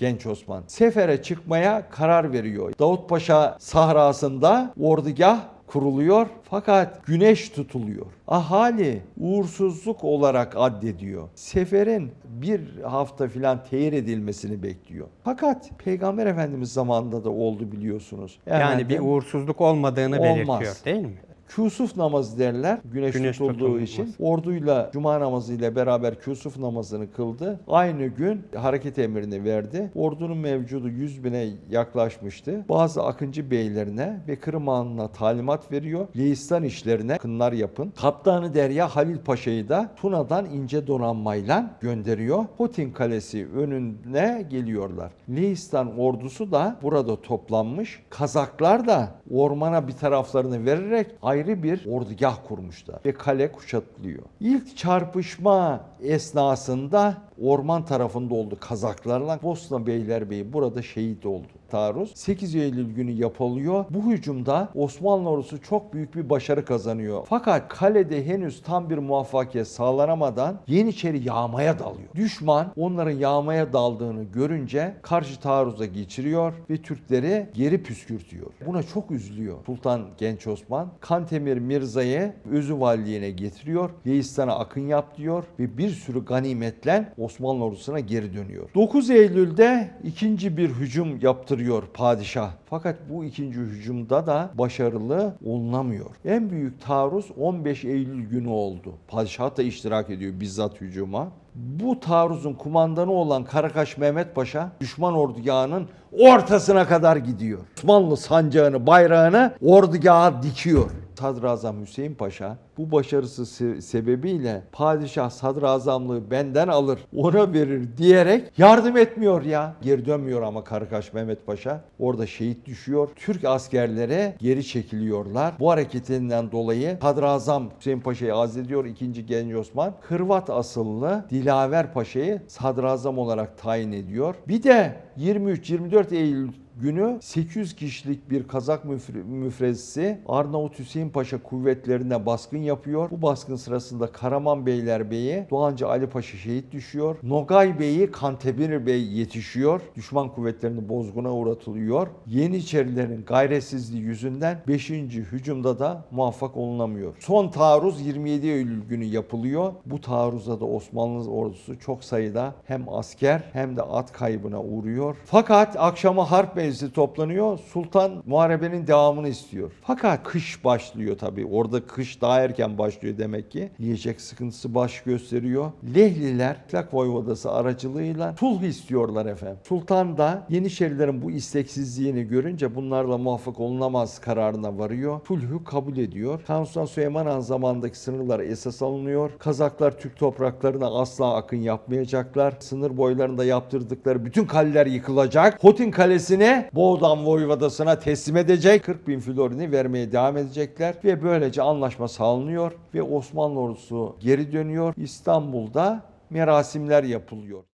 Genç Osman. Sefere çıkmaya karar veriyor. Davutpaşa sahrasında ordugah kuruluyor fakat güneş tutuluyor. Ahali uğursuzluk olarak addediyor. Seferin bir hafta filan tehir edilmesini bekliyor. Fakat Peygamber Efendimiz zamanında da oldu biliyorsunuz. Yani bir Efendim, uğursuzluk olmadığını Olmaz. belirtiyor değil mi? Kusuf namazı derler. Güneş, Güneş tutulduğu tutulması. için orduyla cuma namazı ile beraber kusuf namazını kıldı. Aynı gün hareket emrini verdi. Ordunun mevcudu 100 bine yaklaşmıştı. Bazı akıncı beylerine ve Kırım Hanı'na talimat veriyor. Leistan işlerine kınlar yapın. Kaptanı Derya Halil Paşa'yı da Tuna'dan ince donanmayla gönderiyor. Hotin Kalesi önüne geliyorlar. Leistan ordusu da burada toplanmış. Kazaklar da ormana bir taraflarını vererek ayrı bir ordugah kurmuşlar ve kale kuşatılıyor. İlk çarpışma esnasında orman tarafında oldu Kazaklarla. Bosna Beylerbeyi burada şehit oldu. Taarruz 8 Eylül günü yapılıyor. Bu hücumda Osmanlı ordusu çok büyük bir başarı kazanıyor. Fakat kalede henüz tam bir muvaffakiyet sağlanamadan Yeniçeri yağmaya dalıyor. Düşman onların yağmaya daldığını görünce karşı taarruza geçiriyor ve Türkleri geri püskürtüyor. Buna çok üzülüyor. Sultan Genç Osman Kantemir Mirza'yı Özü Valiliğine getiriyor. Leistan'a akın yap diyor ve bir sürü ganimetle Osmanlı ordusuna geri dönüyor. 9 Eylül'de ikinci bir hücum yaptırıyor padişah. Fakat bu ikinci hücumda da başarılı olunamıyor. En büyük taarruz 15 Eylül günü oldu. Padişah da iştirak ediyor bizzat hücuma. Bu taarruzun kumandanı olan Karakaş Mehmet Paşa düşman ordugahının ortasına kadar gidiyor. Osmanlı sancağını, bayrağını ordugaha dikiyor. Sadrazam Hüseyin Paşa bu başarısı se- sebebiyle padişah sadrazamlığı benden alır ona verir diyerek yardım etmiyor ya. Geri dönmüyor ama Karakaş Mehmet Paşa orada şehit düşüyor. Türk askerlere geri çekiliyorlar. Bu hareketinden dolayı sadrazam Hüseyin Paşa'yı azlediyor 2. Genç Osman. Hırvat asıllı Dilaver Paşa'yı sadrazam olarak tayin ediyor. Bir de 23-24 Eylül günü 800 kişilik bir Kazak müfre- müfrezesi Arnavut Hüseyin Paşa kuvvetlerine baskın yapıyor. Bu baskın sırasında Karaman Beylerbeyi Doğancı Ali Paşa şehit düşüyor. Nogay Bey'i Kantebir Bey yetişiyor. Düşman kuvvetlerini bozguna uğratılıyor. Yeniçerilerin gayretsizliği yüzünden 5. hücumda da muvaffak olunamıyor. Son taarruz 27 Eylül günü yapılıyor. Bu taarruza da Osmanlı ordusu çok sayıda hem asker hem de at kaybına uğruyor. Fakat akşama harp meclisi toplanıyor. Sultan muharebenin devamını istiyor. Fakat kış başlıyor tabii. Orada kış daha erken başlıyor demek ki. Yiyecek sıkıntısı baş gösteriyor. Lehliler Plak Voyvodası aracılığıyla sulh istiyorlar efendim. Sultan da Yeniçerilerin bu isteksizliğini görünce bunlarla muvaffak olunamaz kararına varıyor. Sulhü kabul ediyor. Kanuni Sultan Süleyman Han zamanındaki sınırlar esas alınıyor. Kazaklar Türk topraklarına asla akın yapmayacaklar. Sınır boylarında yaptırdıkları bütün kaleler yıkılacak. Hotin Kalesi'ne Boğdan Voyvodası'na teslim edecek. 40 bin florini vermeye devam edecekler. Ve böylece anlaşma sağlanıyor ve Osmanlı ordusu geri dönüyor. İstanbul'da merasimler yapılıyor.